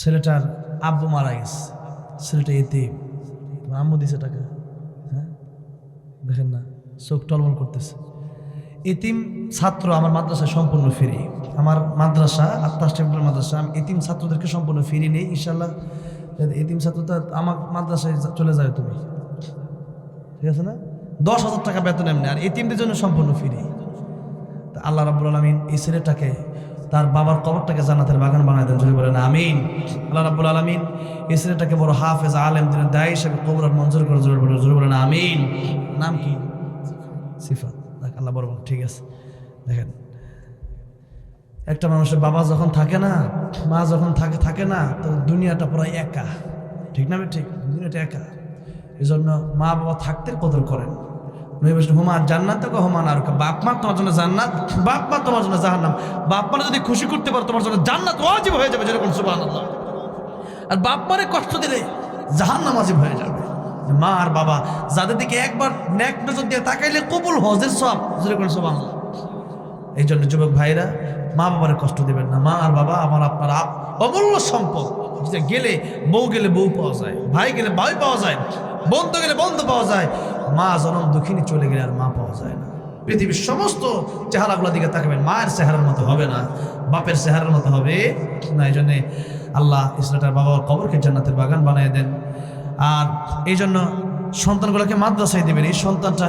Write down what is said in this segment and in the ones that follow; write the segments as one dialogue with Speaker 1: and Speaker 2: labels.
Speaker 1: ছেলেটার আব্বু মারা গেছে। ছেলেটা এতে আম্মু দিছে টাকা হ্যাঁ? দেখেন না, চোখ টলমল করতেছে। এতিম ছাত্র আমার মাদ্রাসায় সম্পূর্ণ ফিরি আমার মাদ্রাসা আত্মাস টেম্পল মাদ্রাসা, আমি এতিম ছাত্রদেরকে সম্পূর্ণ ফিরি নেই। ইনশাল্লাহ এতিম ছাত্রটা আমার মাদ্রাসায় চলে যায় তুমি। ঠিক আছে না? দশ হাজার টাকা বেতন এমনি, আর এতিমদের জন্য সম্পূর্ণ ফিরি তা আল্লাহ রাব্বুল আলমিন এই ছেলেটাকে তার বাবার কবরটাকে জান্নাতের বাগান বানায় দেন। জুড়ে বলেন আমিন। আল্লাহ রাব্বুল আলমিন এই ছেলেটাকে বড় হাফেজ আলেম দিনের দায় হিসেবে কবর মঞ্জুর করে জুড়ে বলেন জুড়ে বলেন আমিন। নাম কি? সিফাত। আল্লাহ বড়, ঠিক আছে। দেখেন একটা মানুষের বাবা যখন থাকে না মা যখন থাকে থাকে না তো দুনিয়াটা পুরো একা। ঠিক না ঠিক দুনিয়াটা একা। এই জন্য মা বাবা থাকতে কদর করেন। নবী বলছেন, হুমা জান্নাত তো হুমান আর বাপ মা তোমার জন্য জান্নাত, বাপ মা তোমার জন্য জাহান্নাম। বাপ মা যদি খুশি করতে পারো, তোমার জন্য জান্নাত ওয়াজিব হয়ে যাবে যেরকম সুবহানাল্লাহ। আর বাপ মারে কষ্ট দিলে জাহান্নাম ওয়াজিব হয়ে যাবে। মা আর বাবা, যাদের দিকে একবার নেক নজর দিয়ে তাকাইলে কবুল হজের সব যেরকম সুবহানাল্লাহ। এই জন্য যুবক ভাইরা, মা বাবার কষ্ট দেবেন না। মা আর বাবা আমার আপনার আপ- অমূল্য সম্পদ। গেলে বউ গেলে বউ পাওয়া যায়, ভাই গেলে ভাই পাওয়া যায়, বন্ধু গেলে বন্ধু পাওয়া যায় মা জনম দুঃখিনী চলে গেলে আর মা পাওয়া যায় না। পৃথিবীর সমস্ত চেহারাগুলোর দিকে তাকাবেন, মায়ের চেহারার মতো হবে না, বাপের চেহারার মতো হবে। না, এই জন্যে আল্লাহ ইসলাটার বাবার কবরকে জান্নাতের বাগান বানিয়ে দেন। আর এই জন্য সন্তানগুলোকে মাদ্রাসায় দেবেন। এই সন্তানটা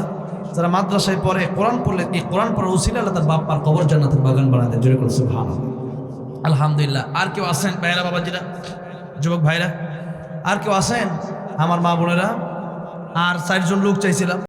Speaker 1: যারা মাদ্রাসায় পড়ে, কোরআন পড়লে, এই কোরআন পড়ার উসিলা আল্লাহ তার বাপ মার কবর জান্নাতের বাগান বানায় দেন। জোরে করছে ভালো আলহামদুলিল্লাহ। আর কেউ আসেন ভাইরা বাবাজিরা, যুবক ভাইরা আর কেউ আসেন আমার মা বোনেরা আর চারজন লোক চাইছিলাম।